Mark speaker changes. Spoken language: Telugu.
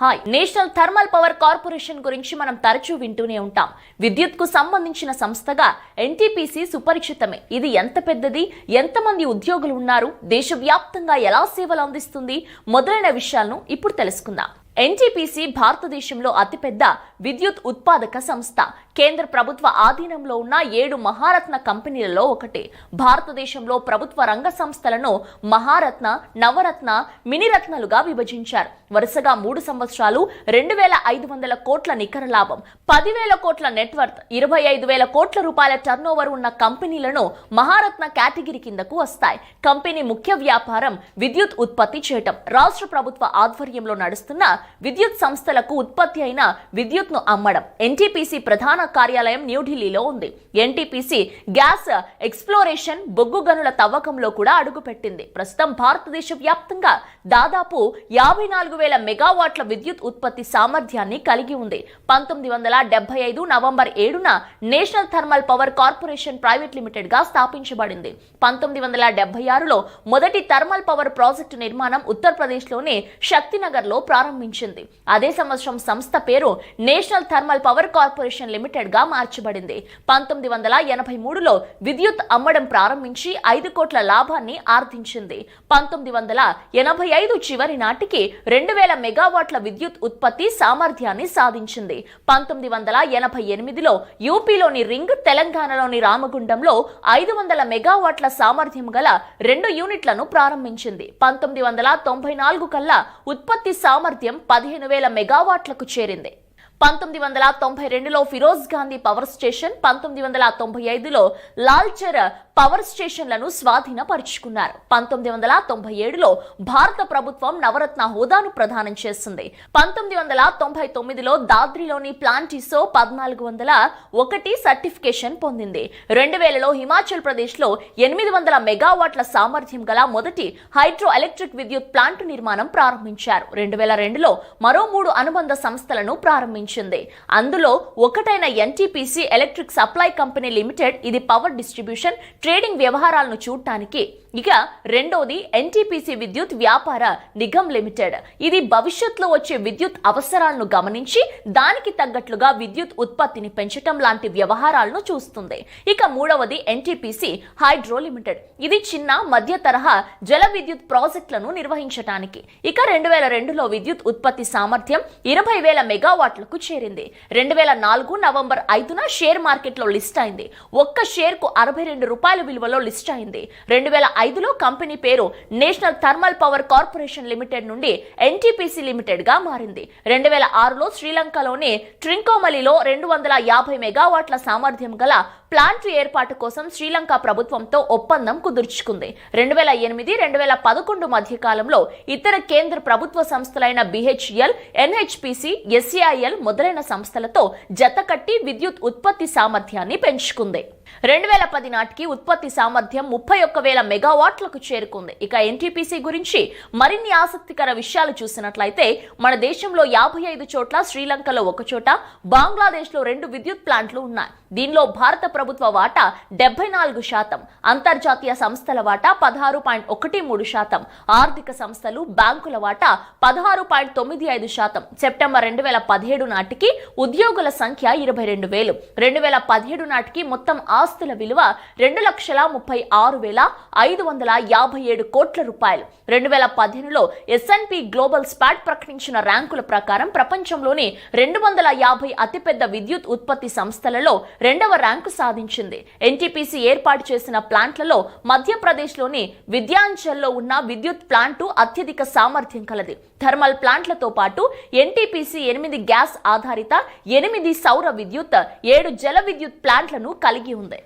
Speaker 1: Hi. National thermal power corporation గురించి మనం తరచూ వింటూనే ఉంటాం. విద్యుత్కు సంబంధించిన సంస్థగా ఎన్టీపీసీ సుపరిచితమే. ఇది ఎంత పెద్దది? ఎంతమంది ఉద్యోగులు ఉన్నారు? దేశవ్యాప్తంగా ఎలా సేవలు అందిస్తుంది? మొదలైన విషయాలను ఇప్పుడు తెలుసుకుందాం. ఎన్టీపీసీ భారతదేశంలో అతిపెద్ద విద్యుత్ ఉత్పాదక సంస్థ. కేంద్ర ప్రభుత్వ ఆధీనంలో ఉన్న ఏడు మహారత్న కంపెనీలలో ఒకటి. భారతదేశంలో ప్రభుత్వ రంగ సంస్థలను మహారత్న నవరత్న మినిరత్నలుగా విభజించారు. వరుసగా మూడు సంవత్సరాలు రెండు వేల ఐదు వందల కోట్ల నికర లాభం. పదివేల కోట్ల నెట్వర్త్ ఇరవై ఐదు వేల కోట్ల రూపాయల టర్నోవర్ ఉన్న కంపెనీలను మహారత్న కేటగిరీ కిందకు వస్తాయి. కంపెనీ ముఖ్య వ్యాపారం విద్యుత్ ఉత్పత్తి చేయటం. రాష్ట్ర ప్రభుత్వ ఆధ్వర్యంలో నడుస్తున్న విద్యుత్ సంస్థలకు ఉత్పత్తి అయిన విద్యుత్ను అమ్మడం. ఎన్టీపీసీ ప్రధాన కార్యాలయం న్యూఢిల్లీలో ఉంది. ఎన్టీపీసీ గ్యాస్ ఎక్స్ప్లోరేషన్ బొగ్గు గనుల తవ్వకంలో కూడా అడుగుపెట్టింది. ప్రస్తుతం భారతదేశ వ్యాప్తంగా దాదాపు యాభై నాలుగు వేల మెగావాట్ల విద్యుత్ ఉత్పత్తి సామర్థ్యాన్ని కలిగి ఉంది. పంతొమ్మిది వందల డెబ్బై ఐదు నవంబర్ ఏడున national thermal power corporation private లిమిటెడ్గా స్థాపించబడింది. పంతొమ్మిది వందల డెబ్బై ఆరులో మొదటి థర్మల్ పవర్ ప్రాజెక్టు నిర్మాణం ఉత్తరప్రదేశ్లోని శక్తినగర్లో ప్రారంభించారు ప్రకటించింది అదే సంవత్సరం సంస్థ పేరు నేషనల్ థర్మల్ పవర్ కార్పొరేషన్ లిమిటెడ్గా మార్చబడింది. పంతొమ్మిది వందల ఎనభై మూడులో విద్యుత్ అమ్మడం ప్రారంభించి ఐదు కోట్ల లాభాన్ని ఆర్జించింది. పంతొమ్మిది వందల ఎనభై ఐదు చివరి నాటికి రెండు వేల మెగావాట్ల విద్యుత్ ఉత్పత్తి సామర్థ్యాన్ని సాధించింది. పంతొమ్మిది వందల ఎనభై ఎనిమిదిలో యూపీలోని రింగ్ తెలంగాణలోని రామగుండంలో ఐదు వందల మెగావాట్ల సామర్థ్యం గల రెండు యూనిట్లను ప్రారంభించింది. పంతొమ్మిది వందల తొంభై నాలుగు కల్లా ఉత్పత్తి సామర్థ్యం పదిహేను వేల మెగావాట్లకు చేరింది. పంతొమ్మిది వందల తొంభై రెండులో ఫిరోజ్ గాంధీ పవర్ స్టేషన్ పంతొమ్మిది వందల తొంభై ఐదులో లాల్చర్ పవర్ స్టేషన్లను స్వాధీనపరుచుకున్నారు. పంతొమ్మిది వందల తొంభై ఏడులో భారత ప్రభుత్వం నవరత్న హోదాను ప్రదానం చేస్తుంది పంతొమ్మిది వందల తొంభై తొమ్మిదిలో దాద్రిలోని ప్లాంటిసో పద్నాలుగు వందల ఒకటి సర్టిఫికేషన్ పొందింది. రెండు వేలలో హిమాచల్ ప్రదేశ్లో ఎనిమిది వందల మెగావాట్ల సామర్థ్యం గల మొదటి హైడ్రో ఎలక్ట్రిక్ విద్యుత్ ప్లాంట్ నిర్మాణం ప్రారంభించారు. రెండు వేల రెండులో మరో మూడు అనుబంధ సంస్థలను ప్రారంభించారు. ప్రారంభించింది అందులో ఒకటైన NTPC electric supply company limited ఇది పవర్ డిస్ట్రిబ్యూషన్ ట్రేడింగ్ వ్యవహారాలను చూడటానికి. ఇక రెండోది ఎన్టీపీసీ విద్యుత్ వ్యాపార నిగమ్ లిమిటెడ్. ఇది భవిష్యత్తులో వచ్చే విద్యుత్ అవసరాలను గమనించి దానికి తగ్గట్లుగా విద్యుత్ ఉత్పత్తిని పెంచటం లాంటి వ్యవహారాలను చూస్తుంది. ఇక మూడవది ఎన్టీపీసీ హైడ్రో లిమిటెడ్. ఇది చిన్న మధ్య తరహా జల విద్యుత్ ప్రాజెక్టులను నిర్వహించడానికి ఇక రెండు వేల రెండులో విద్యుత్ ఉత్పత్తి సామర్థ్యం ఇరవై వేల మెగావాట్లకు చేరింది. రెండు వేల నాలుగు నవంబర్ ఐదున షేర్ మార్కెట్లో లిస్ట్ అయింది. ఒక్క షేర్కు అరవై రెండు రూపాయల విలువలో లిస్ట్ అయింది. రెండు వేల ఐదులో కంపెనీ పేరు national thermal power corporation limited నుండి ఎన్టీపీసీ లిమిటెడ్గా మారింది. రెండు వేల ఆరులో శ్రీలంకలోని ట్రింకోమలిలో రెండు వందల యాభై మెగావాట్ల సామర్థ్యం గల ప్లాంట్ ఏర్పాటు కోసం శ్రీలంక ప్రభుత్వంతో ఒప్పందం కుదుర్చుకుంది. రెండు వేల ఎనిమిది రెండు వేల పదకొండు మధ్య కాలంలో ఇతర కేంద్ర ప్రభుత్వ సంస్థలైన బిహెచ్ఎల్ ఎన్హెచ్పిసి ఎస్ఏఐఎల్ మొదలైన సంస్థలతో జతకట్టి విద్యుత్ ఉత్పత్తి సామర్థ్యాన్ని పెంచుకుంది. రెండు వేల పది నాటికి ఉత్పత్తి సామర్థ్యం ముప్పై ఒక్క వేల మెగావాట్లకు చేరుకుంది. ఇక ఎన్టీపీసీ గురించి మరిన్ని ఆసక్తికర విషయాలు చూసినట్లయితే మన దేశంలో యాభై ఐదు చోట్ల శ్రీలంకలో ఒక చోట బంగ్లాదేశ్లో రెండు విద్యుత్ ప్లాంట్లు ఉన్నాయి. దీనిలో భారత ప్రభుత్వ వాటా డెబ్బై నాలుగు శాతం అంతర్జాతీయ సంస్థల వాటా పదహారు పాయింట్ ఒకటి మూడు శాతం ఆర్థిక సంస్థలు బ్యాంకుల వాటా పదహారు పాయింట్ తొమ్మిది ఐదు శాతం. సెప్టెంబర్ రెండు వేల పదిహేడు నాటికి ఉద్యోగుల సంఖ్య ఇరవై రెండు వేలు. రెండు వేల పదిహేడు నాటికి మొత్తం ఆస్తుల విలువ రెండు లక్షల ముప్పై ఆరు వేల ఐదు వందల యాభై ఏడు కోట్ల రూపాయలు. రెండు వేల పదిహేనులో ఎస్ఎన్పి గ్లోబల్ స్పాట్ ప్రకటించిన ర్యాంకుల ప్రకారం ప్రపంచంలోని రెండు వందల యాభై అతిపెద్ద విద్యుత్ ఉత్పత్తి సంస్థలలో రెండవ ర్యాంకు సాధించింది. ఎన్టీపీసీ ఏర్పాటు చేసిన ప్లాంట్లలో మధ్యప్రదేశ్లోని విద్యాంచల్లో ఉన్న విద్యుత్ ప్లాంటు అత్యధిక సామర్థ్యం కలది. థర్మల్ ప్లాంట్లతో పాటు ఎన్టీపీసీ ఎనిమిది గ్యాస్ ఆధారిత ఎనిమిది సౌర విద్యుత్ ఏడు జల విద్యుత్ ప్లాంట్లను కలిగి ఉంది.